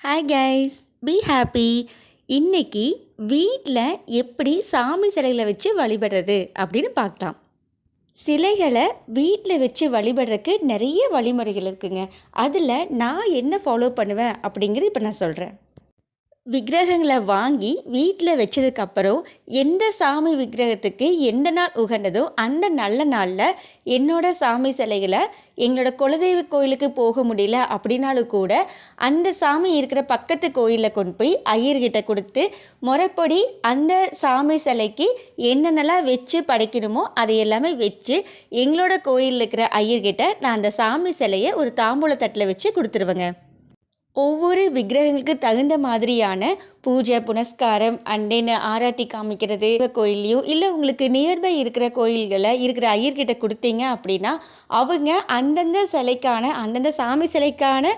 Hi guys be happy இன்னைக்கு வீட்டில் எப்படி சாமி சிலைகளை வச்சு வழிபடுறது அப்படின்னு பார்க்கலாம். சிலைகளை வீட்டில் வச்சு வழிபடுறதுக்கு நிறைய வழிமுறைகள் இருக்குங்க. அதில் நான் என்ன ஃபாலோ பண்ணுவேன் அப்படிங்கிறது இப்போ நான் சொல்கிறேன் விக்கிரகங்களை வாங்கி வீட்டில் வச்சதுக்கப்புறம் எந்த சாமி விக்கிரகத்துக்கு எந்த நாள் உகந்ததோ அந்த நல்ல நாளில் என்னோட சாமி சிலைகளை எங்களோட குலதெய்வ கோயிலுக்கு போக முடியல அப்படின்னாலும் கூட அந்த சாமி இருக்கிற பக்கத்து கோயிலில் கொண்டு போய் ஐயர்கிட்ட கொடுத்து முறைப்படி அந்த சாமி சிலைக்கு என்னென்னலாம் வச்சு படைக்கணுமோ அதை எல்லாமே வச்சு எங்களோட கோயிலில் இருக்கிற ஐயர்கிட்ட நான் அந்த சாமி சிலையை ஒரு தாம்பூல தட்டில் வச்சு கொடுத்துருவேங்க. ஒவ்வொரு விக்கிரகங்களுக்கு தகுந்த மாதிரியான பூஜை புனஸ்காரம் அண்ட் தென் ஆராத்தி காமிக்கிறது. கோயில்லையோ இல்லை உங்களுக்கு நியர்பை இருக்கிற கோயில்களை இருக்கிற ஐயர்கிட்ட கொடுத்தீங்க அப்படின்னா அவங்க அந்தந்த சிலைக்கான அந்தந்த சாமி சிலைக்கான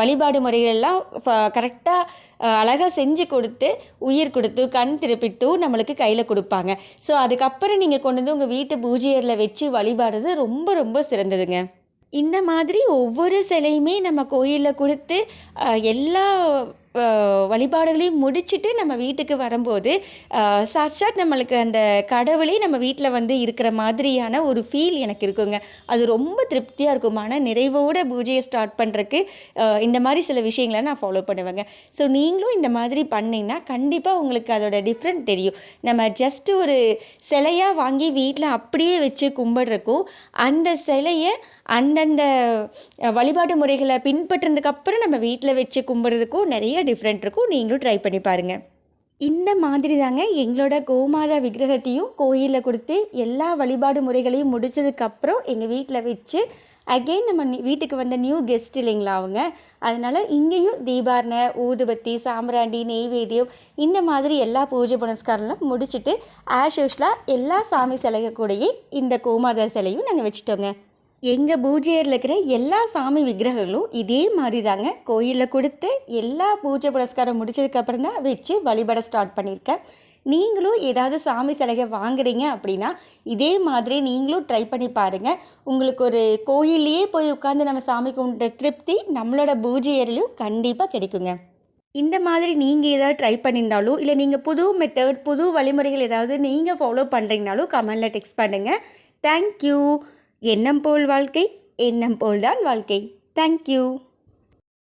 வழிபாடு முறைகளெல்லாம் கரெக்டாக அழகாக செஞ்சு கொடுத்து உயிர் கொடுத்து கண் திருப்பித்தும் நம்மளுக்கு கையில் கொடுப்பாங்க. ஸோ அதுக்கப்புறம் நீங்கள் கொண்டு வந்து உங்கள் வீட்டு பூஜையரில் வச்சு வழிபாடுறது ரொம்ப ரொம்ப சிறந்ததுங்க. இந்த மாதிரி ஒவ்வொரு சிலையுமே நம்ம கோயிலில் கொடுத்து எல்லா வழிபாடுகளையும் முடிச்சுட்டு நம்ம வீட்டுக்கு வரும்போது சாட்சாத் நம்மளுக்கு அந்த கடவுளே நம்ம வீட்டில் வந்து இருக்கிற மாதிரியான ஒரு ஃபீல் எனக்கு இருக்குங்க. அது ரொம்ப திருப்தியாக இருக்கும். மன நிறைவோட பூஜையை ஸ்டார்ட் பண்ணுறக்கு இந்த மாதிரி சில விஷயங்களை நான் ஃபாலோ பண்ணுவேங்க. ஸோ நீங்களும் இந்த மாதிரி பண்ணிங்கன்னா கண்டிப்பாக உங்களுக்கு அதோட டிஃப்ரெண்ட் தெரியும். நம்ம ஜஸ்ட்டு ஒரு சிலையாக வாங்கி வீட்டில் அப்படியே வச்சு கும்பிட்றக்கும் அந்த சிலையை அந்தந்த வழிபாடு முறைகளை பின்பற்றினதுக்கப்புறம் நம்ம வீட்டில் வச்சு கும்பிட்றதுக்கும் நிறைய டிஃப்ரெண்ட் இருக்கும். நீங்களும் ட்ரை பண்ணி பாருங்கள் இந்த மாதிரி தாங்க எங்களோட கோமாதா விக்கிரகத்தையும் கோயிலில் கொடுத்து எல்லா வழிபாடு முறைகளையும் முடித்ததுக்கப்புறம் எங்கள் வீட்டில் வச்சு அகெயின் நம்ம வீட்டுக்கு வந்த நியூ கெஸ்ட் இல்லைங்களா அவங்க? அதனால் இங்கேயும் தீபாரணை ஊதுபத்தி சாம்பிராண்டி நெய்வேத்தியம் இந்த மாதிரி எல்லா பூஜை புனஸ்காரங்களும் முடிச்சுட்டு ஆஷ் யூஷலாக எல்லா சாமி சிலைகள் கூடயே இந்த கோமாதா சிலையும் நாங்கள் வச்சுட்டோங்க. எங்கள் பூஜையில் இருக்கிற எல்லா சாமி விக்கிரகங்களும் இதே மாதிரி தாங்க கோயிலில் கொடுத்து எல்லா பூஜை புரஸ்காரம் முடிச்சதுக்கப்புறம் தான் வச்சு வழிபட ஸ்டார்ட் பண்ணியிருக்கேன். நீங்களும் ஏதாவது சாமி சிலையை வாங்குறீங்க அப்படின்னா இதே மாதிரி நீங்களும் ட்ரை பண்ணி பாருங்கள் உங்களுக்கு ஒரு கோயிலையே போய் உட்காந்து நம்ம சாமி கும்பிட்ட திருப்தி நம்மளோட பூஜையரிலையும் கண்டிப்பாக கிடைக்குங்க. இந்த மாதிரி நீங்கள் ஏதாவது ட்ரை பண்ணியிருந்தாலும் இல்லை நீங்கள் புது மெத்தட் புது வழிமுறைகள் ஏதாவது நீங்கள் ஃபாலோ பண்ணுறீங்கனாலும் கமெண்டில் டெக்ஸ்ட் பண்ணுங்கள் தேங்க்யூ எண்ணம் போல் வாழ்க்கை எண்ணம் போல்தான் வாழ்க்கை. தேங்க்யூ